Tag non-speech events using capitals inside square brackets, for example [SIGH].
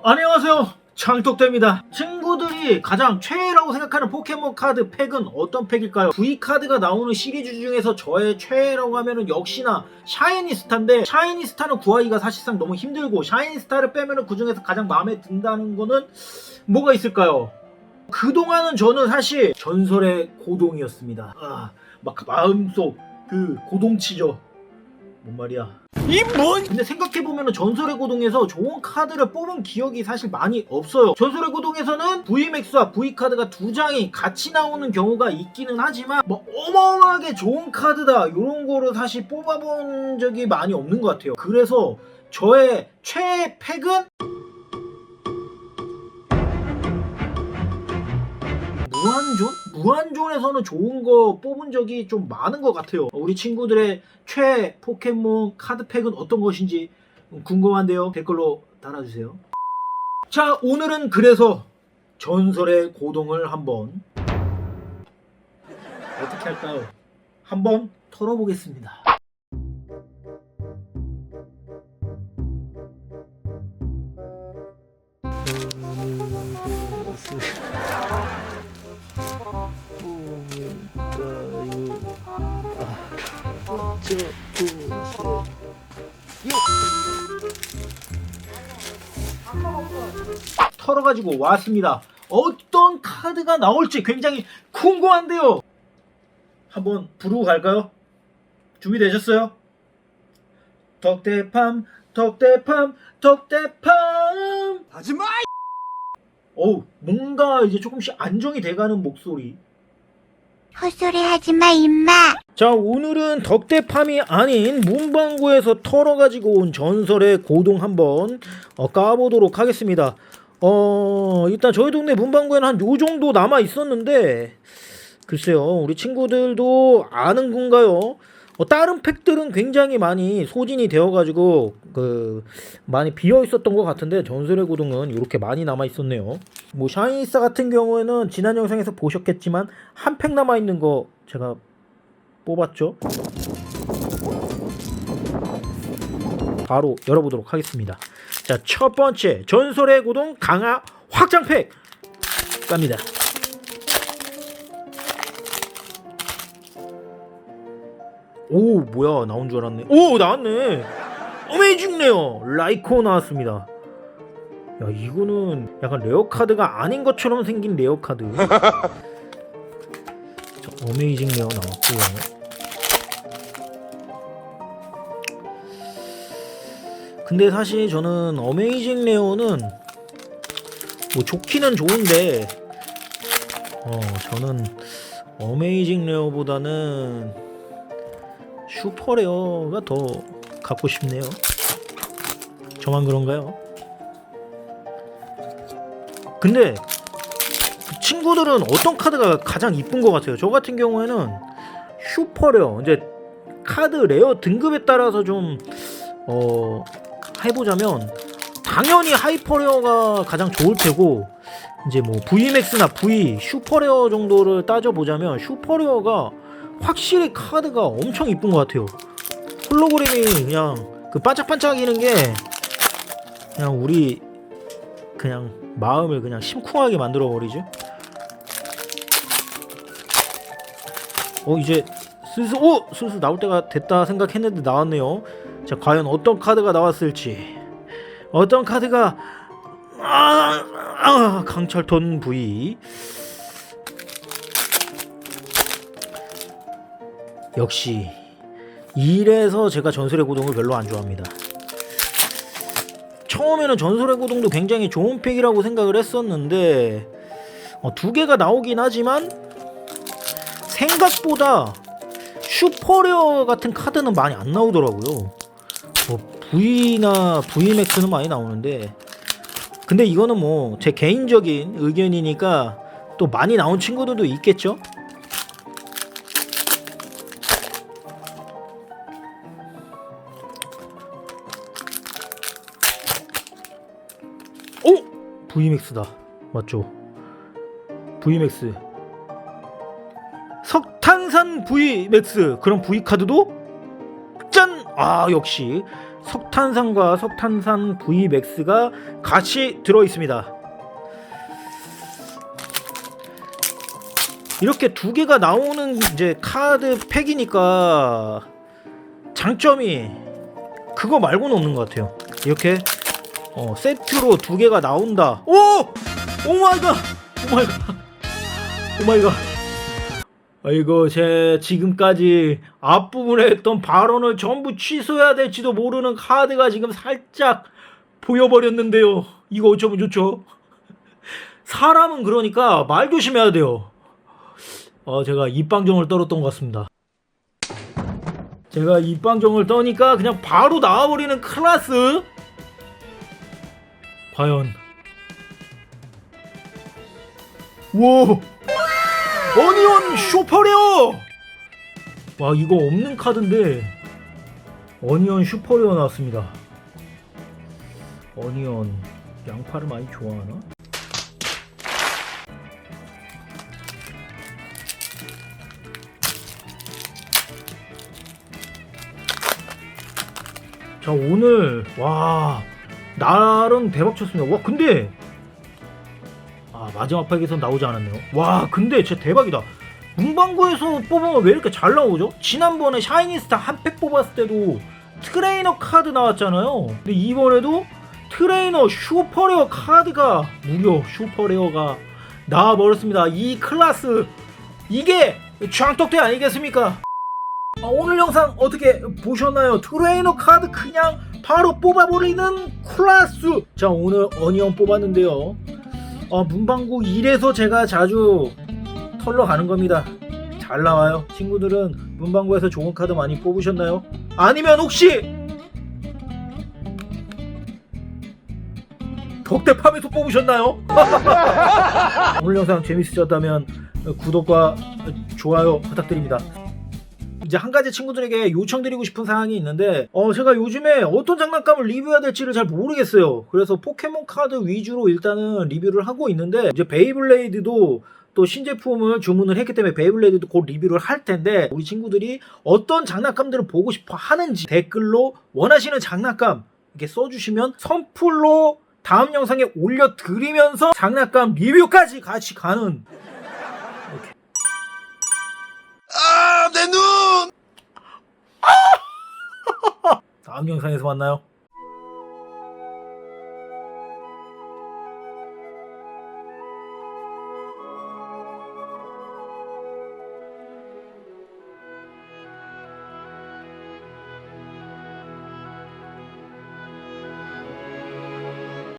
안녕하세요. 장독대입니다. 친구들이 가장 최애라고 생각하는 포켓몬 카드 팩은 어떤 팩일까요? V 카드가 나오는 시리즈 중에서 저의 최애라고 하면은 역시나 샤이니스타인데 샤이니스타는 구하기가 사실상 너무 힘들고 샤이니스타를 빼면은 그 중에서 가장 마음에 든다는 거는 뭐가 있을까요? 그동안은 저는 사실 전설의 고동이었습니다. 아, 막 마음속 그 고동치죠. 뭔 말이야. 이 뭔? 근데 생각해보면 전설의 고동에서 좋은 카드를 뽑은 기억이 사실 많이 없어요. 전설의 고동에서는 VMAX와 V카드가 두 장이 같이 나오는 경우가 있기는 하지만 뭐 어마어마하게 좋은 카드다 이런 거를 사실 뽑아본 적이 많이 없는 것 같아요. 그래서 저의 최애 팩은 무한존? 무한존에서는 좋은 거 뽑은 적이 좀 많은 것 같아요. 우리 친구들의 최애 포켓몬 카드팩은 어떤 것인지 궁금한데요. 댓글로 달아주세요. 자, 오늘은 그래서 전설의 고동을 한번 어떻게 할까요? 한번 털어보겠습니다. 털어가지고 왔습니다. 어떤 카드가 나올지 굉장히 궁금한데요. 한번 부르고 갈까요? 준비되셨어요? 덕대팜, 덕대팜, 덕대팜. 하지마! 어우, 뭔가 이제 조금씩 안정이 돼가는 목소리. 헛소리 하지 마, 임마. 자, 오늘은 덕대팜이 아닌 문방구에서 털어가지고 온 전설의 고동 한번 어, 까보도록 하겠습니다. 어, 일단 저희 동네 문방구에는 한 요 정도 남아 있었는데, 글쎄요, 우리 친구들도 아는 건가요? 어, 다른 팩들은 굉장히 많이 소진이 되어가지고, 그, 많이 비어 있었던 것 같은데, 전설의 고동은 이렇게 많이 남아 있었네요. 뭐, 샤이니스타 같은 경우에는 지난 영상에서 보셨겠지만, 한 팩 남아 있는 거 제가 뽑았죠. 바로 열어보도록 하겠습니다. 자, 첫 번째 전설의 고동 강화 확장팩 갑니다. 오, 뭐야 나온 줄 알았네. 오, 나왔네. 어메이징 레어 라이코 나왔습니다. 야, 이거는 약간 레어 카드가 아닌 것처럼 생긴 레어 카드. [LAUGHS] 자, 어메이징 레어 나왔고요. 근데 사실 저는 어메이징 레어는 뭐 좋기는 좋은데 어 저는 어메이징 레어보다는 슈퍼 레어가 더 갖고 싶네요. 저만 그런가요? 근데 그 친구들은 어떤 카드가 가장 이쁜 것 같아요. 저 같은 경우에는 슈퍼 레어 이제 카드 레어 등급에 따라서 좀 어, 해보자면 당연히 하이퍼레어가 가장 좋을 테고 이제 뭐 VMAX나 V 슈퍼레어 정도를 따져보자면 슈퍼레어가 확실히 카드가 엄청 이쁜 것 같아요. 홀로그램이 그냥 그 반짝반짝이는 게 그냥 우리 그냥 마음을 그냥 심쿵하게 만들어 버리죠 어 이제 슬슬 오! 슬슬 나올 때가 됐다 생각했는데 나왔네요. 자 과연 어떤 카드가 나왔을지. 어떤 카드가 아, 아 강철톤 V 역시 이래서 제가 전설의 고동을 별로 안 좋아합니다. 처음에는 전설의 고동도 굉장히 좋은 팩이라고 생각을 했었는데 어, 두 개가 나오긴 하지만 생각보다 슈퍼레어 같은 카드는 많이 안 나오더라고요. 뭐 V나 VMAX는 많이 나오는데. 근데 이거는 뭐 제 개인적인 의견이니까 또 많이 나온 친구들도 있겠죠? 오! VMAX다 맞죠? VMAX 석탄산 VMAX 그럼 V카드도 짠 아 역시 석탄산과 석탄산 VMAX가 같이 들어 있습니다. 이렇게 두 개가 나오는 이제 카드 팩이니까 장점이 그거 말고는 없는 것 같아요. 이렇게 어, 세트로 두 개가 나온다. 오! 오 마이 갓! 오 마이 갓! 오 마이 갓! 아이고 제 지금까지 앞부분에 했던 발언을 전부 취소해야 될지도 모르는 카드가 지금 살짝 보여버렸는데요. 이거 어쩌면 좋죠? 사람은 그러니까 말 조심해야 돼요. 어, 제가 입방정을 떨었던 것 같습니다. 제가 입방정을 떠니까 그냥 바로 나와버리는 클라스? 과연. 와! 어니언 슈퍼레어! 와 이거 없는 카드인데 어니언 슈퍼레어 나왔습니다. 어니언 양파를 많이 좋아하나? 자 오늘 와 나름 대박 쳤습니다 와 근데 아 마지막 팩에서 나오지 않았네요 와 근데 진짜 대박이다 문방구에서 뽑으면 왜 이렇게 잘 나오죠? 지난번에 샤이니스타 한 팩 뽑았을 때도 트레이너 카드 나왔잖아요 근데 이번에도 트레이너 슈퍼레어 카드가 무려 슈퍼레어가 나와버렸습니다 이 클라스 이게 짱떡대 아니겠습니까? 아, 오늘 영상 어떻게 보셨나요? 트레이너 카드 그냥 바로 뽑아버리는 클라스 자 오늘 어니언 뽑았는데요. 어, 문방구 1에서 제가 자주 털러 가는 겁니다. 잘 나와요. 친구들은 문방구에서 좋은 카드 많이 뽑으셨나요? 아니면 혹시 덕대팜에서 뽑으셨나요? [LAUGHS] 오늘 영상 재밌으셨다면 구독과 좋아요 부탁드립니다 이제 한 가지 친구들에게 요청드리고 싶은 사항이 있는데 어 제가 요즘에 어떤 장난감을 리뷰해야 될지를 잘 모르겠어요. 그래서 포켓몬 카드 위주로 일단은 리뷰를 하고 있는데 이제 베이블레이드도 또 신제품을 주문을 했기 때문에 베이블레이드도 곧 리뷰를 할 텐데 우리 친구들이 어떤 장난감들을 보고 싶어 하는지 댓글로 원하시는 장난감 이렇게 써주시면 선풀로 다음 영상에 올려드리면서 장난감 리뷰까지 같이 가는 내 눈! 다음 영상에서 만나요.